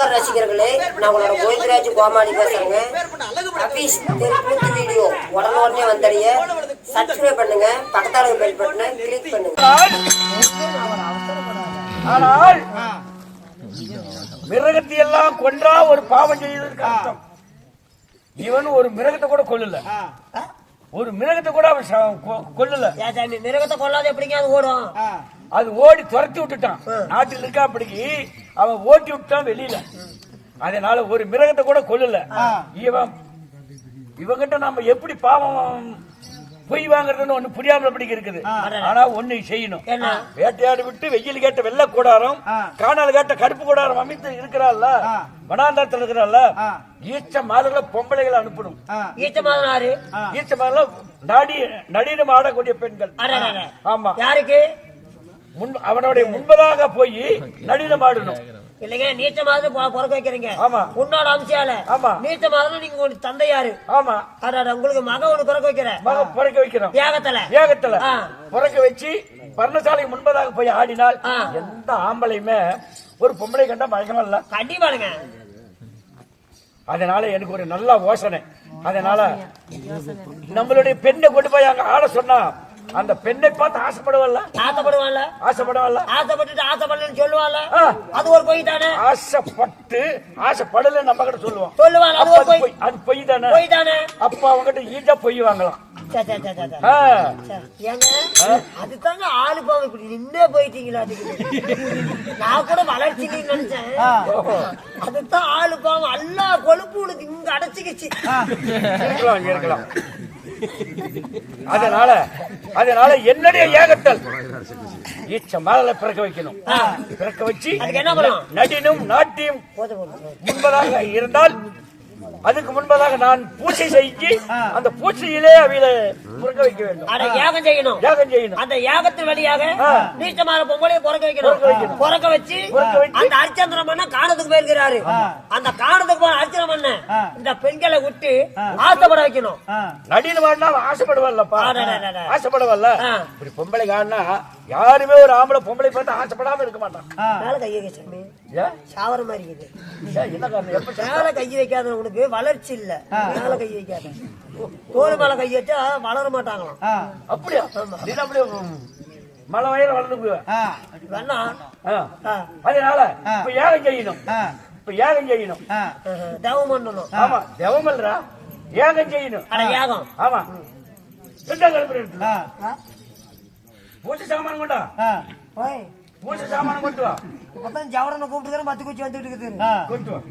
நமஸ்கார் ரசிகர்களே நான் உங்களோட கோவிந்தராஜ் கோமாளி பேசுறேங்க. அபீஸ் தெருக்கூத்து வீடியோ. உடனே வந்தடைய. சப்ஸ்கிரைப் பண்ணுங்க பக்கத்தால பெல் பட்டனை கிளிக் பண்ணுங்க. ஆனால் மிருகத்தை எல்லாம் கொன்றா ஒரு பாவம் செய்ததற்கு அர்த்தம். இவன் ஒரு மிருகத்தை கூட கொல்லல. ஒரு மிருகத்தை கூட அவன் கொல்லல. மிருகத்தை கொள்ளாத எப்படிங்க அது ஓடும்? அது ஓடி துரத்தி விட்டுட்டான். நாட்டில் இருக்கா அப்படிக்கு அவன் ஓட்டி விட்டான் வெளியில. அதனால ஒரு மிருகத்தை கூட கொல்லல. இவன் இவங்கிட்ட நம்ம எப்படி பாவம் பொய் வாங்குறதுன்னு ஒண்ணு புரியாமல் அப்படி இருக்குது. ஆனா ஒண்ணு செய்யணும்? வேட்டையாடி விட்டு வெயில் கேட்ட வெள்ளை கூடாரம் காணால் கேட்ட கருப்பு கூடாரம் அமைத்து இருக்கிறாள்ல வனாந்தரத்தில் இருக்கிறாள்ல ஈச்ச மாதங்கள பொம்பளைகளை அனுப்பணும். ஈச்ச மாதினாரு ஈச்ச மாதங்கள நடி நடினம் ஆடக்கூடிய பெண்கள். ஆமா. யாருக்கு? முன் அவனுடைய முன்பதாக போய் நடினம் ஆடணும் இல்லைங்க நீச்ச மாதிரி பிறக்க வைக்கிறீங்க. ஆமா. உன்னோட அம்சியால. ஆமா. நீச்ச மாதிரி நீங்க உங்க தந்தை யாரு ஆமா. அடடா, உங்களுக்கு மக ஒண்ணு பிறக்க வைக்கிற மக பிறக்க வைக்கிறோம் ஏகத்துல ஆ. பிறக்க வச்சு பர்ணசாலைக்கு முன்பதாக போய் ஆடினால் ஆ. எந்த ஆம்பளையுமே ஒரு பொம்பளை கண்டா மயக்கமா இல்ல? கண்டிப்பானுங்க அதனால எனக்கு ஒரு நல்ல யோசனை. அதனால நம்மளுடைய பெண்ணை கொண்டு போய் அங்க ஆட சொன்னா அந்த பெண்ணை பார்த்து ஆசைப்படுவல்ல ஆசைப்படுவான்ல ஆசைப்படுவல்ல ஆசைப்பட்டுட்டு ஆசைப்படலன்னு சொல்லுவான்ல ஆ. அது ஒரு பொய் தானே? ஆசைப்பட்டு ஆசைப்படல நம்ம கிட்ட சொல்லுவோம். சொல்லுவான் அது ஒரு பொய். அது பொய் தானே? பொய் தானே? அப்ப அவங்ககிட்ட ஈஸியா பொய் வாங்கலாம். அதுதாங்க ஆளு பாவம் இப்படி நின்னே போயிட்டீங்களா நான் கூட வளர்ச்சின்னு நினைச்சேன். அதுதான் ஆளு பாவம் எல்லா கொழுப்பு உனக்கு இங்க அடைச்சிக்கிச்சு. இருக்கலாம். அதனால அதனால என்னுடைய ஏகத்தல். ஈச்ச மாதல பிறக்க வைக்கணும். பிறக்க வச்சு? நடினும் நாட்டியம் முன்பதாக இருந்தால் அதுக்கு முன்பதாக நான் பூஜை செஞ்சு அந்த பூஜையிலே அவையில பிறக்க வைக்க வேண்டும். அட யாகம் செய்யணும். யாகம் செய்யணும். அந்த யாகத்தின் வழியாக. நீச்சமான பொங்கலையும் பிறக்க வைக்கணும். பிறக்க வச்சு. அந்த அரிச்சந்திரம் பண்ண காணத்துக்கு போயிருக்கிறாரு. அந்த காணத்துக்கு போன அரிச்சனை பண்ண இந்த பெண்களை விட்டு ஆசைப்பட வைக்கணும். நடினு வாடினா ஆசைப்படுவல்லப்பா. ஆசைப்படுவல்ல. இப்படி பொம்பளை காணா யாருமே ஒரு ஆம்பளை பொம்பளை பார்த்து ஆசைப்படாம இருக்க மாட்டான். கையை சாமி? சாவர மாதிரி இருக்குது மேல கை வைக்காத உனக்கு வளர்ச்சி இல்ல. மேல கை வைக்காத தோல் மேல கை வச்சா வளர மாட்டாங்களாம். அப்படியா? அப்படியே மலை வயல வளர்ந்து வேணா. அதனால இப்ப யாகம் செய்யணும். இப்ப யாகம் செய்யணும். தவம் பண்ணணும். ஆமா. தேவமல்ரா யாகம் செய்யணும். அட யாகம். ஆமா. பூஜை சாமான் கொண்டா? ஓய் பூஜை சாமான் கொண்டு வா இப்பதான் ஜவரனை கூப்பிட்டு மத்து குச்சி வந்துட்டு இருக்குது கொண்டு வா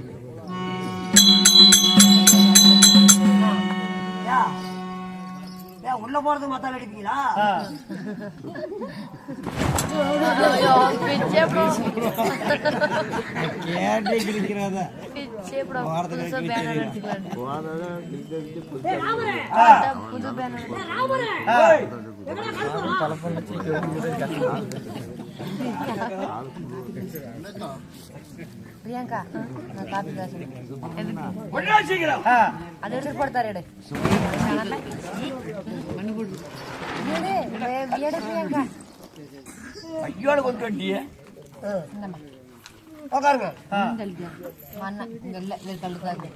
யா. யா, உள்ள போறது மத்தால் அடிப்பீங்களா ஏய், ಪ್ರಿಯಾಂಕಾ ನಾ ಕಾಪಿ ಗ್ಲಾಸ್ கொண்டா சீக்கிரம் ಅದು ಹಿಡಿದು ಕೊಡ್ತಾರೆ ಇಡೆ ಇಡೆ ಇಡೆ ಪ್ರಿಯಾಂಕಾ ஐயோட கொண்டு வண்டியே ಇಂದಮ್ಮ உட்காருங்க ಹಿಂಗಲ್ಲಿದ್ಯಾ ಅನ್ನ ಹಿಂಗೆಲ್ಲ ಇಲ್ಲಿ ತಳ್ಳುತ್ತಾ ಇದ್ದೆ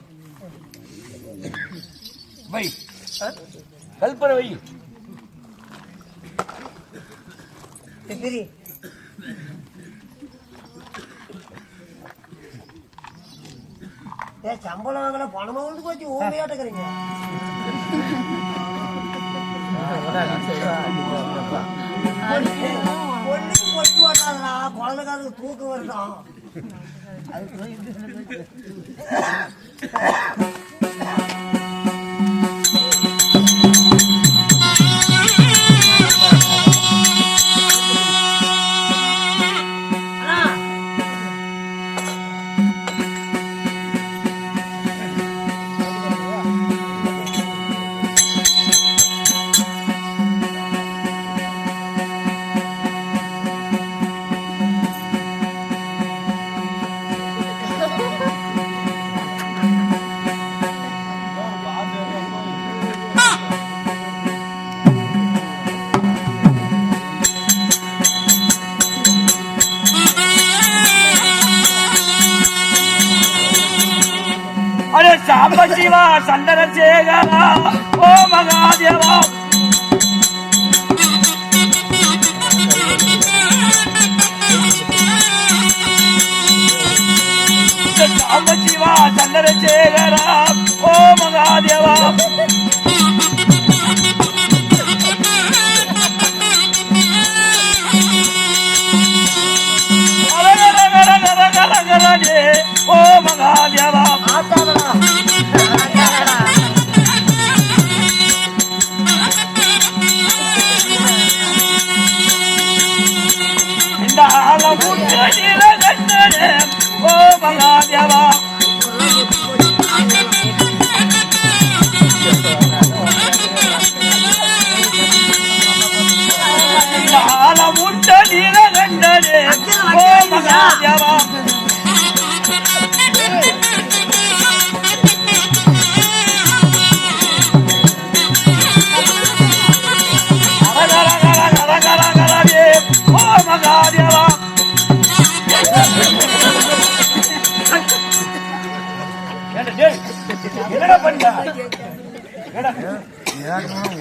வை கல்பனை வை பிரி ஏ சம்பளம் வாங்கல பணமா வந்து போச்சு ஊமையாட்டுக்கிறீங்க ஒண்ணுக்கு பொட்டு போட்டாங்களா குழந்தைக்காரங்க தூக்கம் வருதான் அண்ணா சாம்பசிவா சந்திரசேகரா ஓ மகாதேவா சாம்பசிவா சந்திரசேகரா ஓ Mahadeva Yeah. Oh, my God, yeah,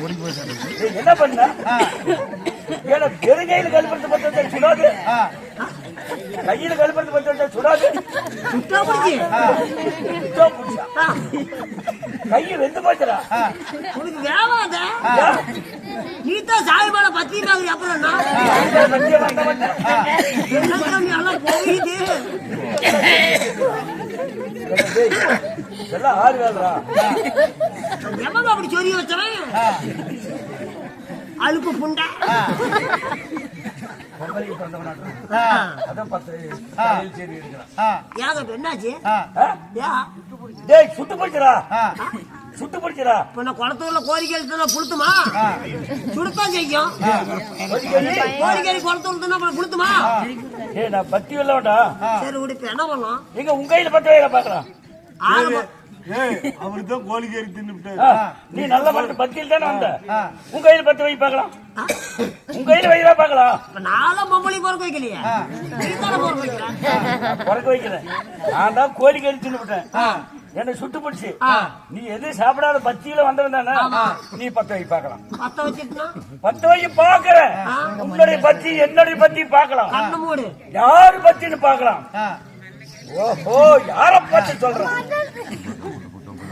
டேய், என்ன பண்ண? ஏடா பெருங்கையில கல்படுத்த பத்த சுடாது. கையில கல்படுத்த பத்த சுடாது. சுட்டா புடிச்சா. கையை வெந்து போச்சுடா. உனக்கு வேவாத நீ தான் சாய்பால பத்தி பாக்குற அப்புறம் நான்? எல்லாம் ஆறு வேலைடா. எவங்க அப்படி சொல்லி வச்சவன்? அழுப்பு புண்டை? என்னாச்சு? சுட்டு போச்சுடா சுட்டு போச்சுடா இப்ப நான் குளத்தூர்ல கோரிக்கை புளுத்துமா? சுடுத்தான் செய்யும். கோரிக்கை? குளத்தூர் அப்புறம் புளுத்துமா? ஏய் நான் பத்தி வெல்லவன்டா சரி விடு இப்ப என்ன பண்ணலாம் எங்க உங்க கையில பத்து வயல பாக்கலாம் ஆரம்பம் அவருதான் கோழிக்கறி தின்னுட்டாரு நீ நல்ல பத்து பத்தியில் தானே வந்த? உங்க கையில பத்து வை பார்க்கலாம். உங்க கையில பார்க்கலாம். இப்ப நானும் பொம்பளை பிறக்க வைக்கலையே. தானே பிறக்க வைக்கிறேன் நான் தான் கோழி கறி தின்னுட்டேன் என்ன சுட்டு பிடிச்சு. நீ எது சாப்பிடாத பத்தியில வந்தவன் தானே? நீ பத்து வை பார்க்கலாம். பத்த வை பாக்குறேன் உன்னுடைய பத்தி என்னுடைய பத்தி பார்க்கலாம். கண்ணு மூடு. யாரு பத்தின்னு பார்க்கலாம். ஓஹோ யார பத்தி சொல்றான்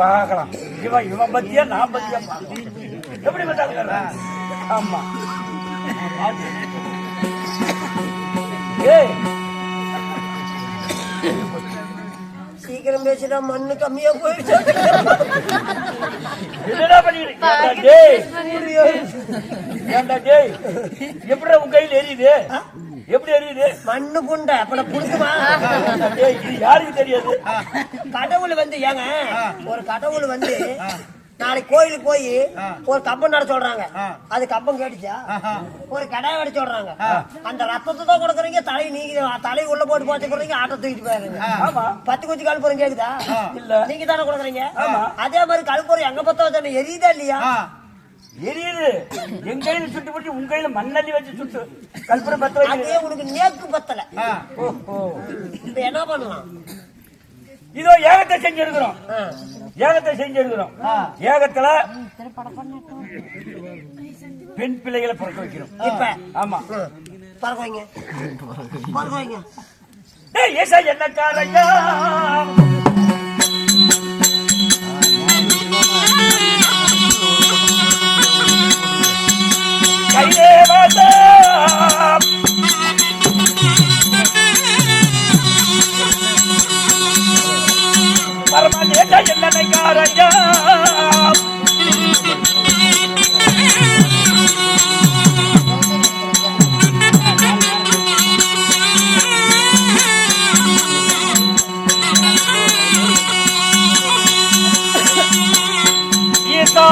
பார்க்கலாம். இவன் இவன் பத்தியா நான் பத்தியா. எப்படி ஆமா. சீக்கிரம் பேசிட்டா மண்ணு கம்மியா போயிடுச்சு. எப்படி உன் கையில எரியுது? எப்படி எரியுது மண்ணு புண்டை அப்புறம் புடுக்குமா இது யாருக்கு தெரியாது? கடவுள் வந்து ஏங்க ஒரு கடவுள் வந்து நாளைக்கு கோயிலுக்கு போய் ஒரு கப்பம் நட சொல்றாங்க. அது கப்பம் கேட்டுச்சா? ஒரு கடாய் வெடி சொல்றாங்க. அந்த ரத்தத்தை தான் கொடுக்குறீங்க தலை நீங்க தலை உள்ள போட்டு போச்சு கொடுறீங்க ஆட்டை தூக்கிட்டு போயிருங்க ஆமா. பத்து குச்சி கழுப்புறம் கேக்குதா? இல்ல. நீங்க தானே கொடுக்குறீங்க அதே மாதிரி கழுப்புறம் எங்க பத்த வச்சா எரியுதா இல்லையா? எரியுது. என் கையில சுட்டு பிடிச்சி உன் கையில மண்ணள்ளி வச்சு சுட்டு கல்பனை பத்த வைக்கிறேன் உனக்கு நேக்கு பத்தல. ஓஹோ. இப்ப என்ன பண்ணலாம்? இதோ ஏகத்தை செஞ்சிருக்கிறோம். ஏகத்தை செஞ்சிருக்கிறோம். ஏகத்துல பெண் பிள்ளைகளை பிறக்க வைக்கிறோம். இப்ப? ஆமா. பறக்க வைங்க பறக்க வைங்க டேய் ஏசா என்ன காரையா பரமநேச என்னனை காரையா ஈசா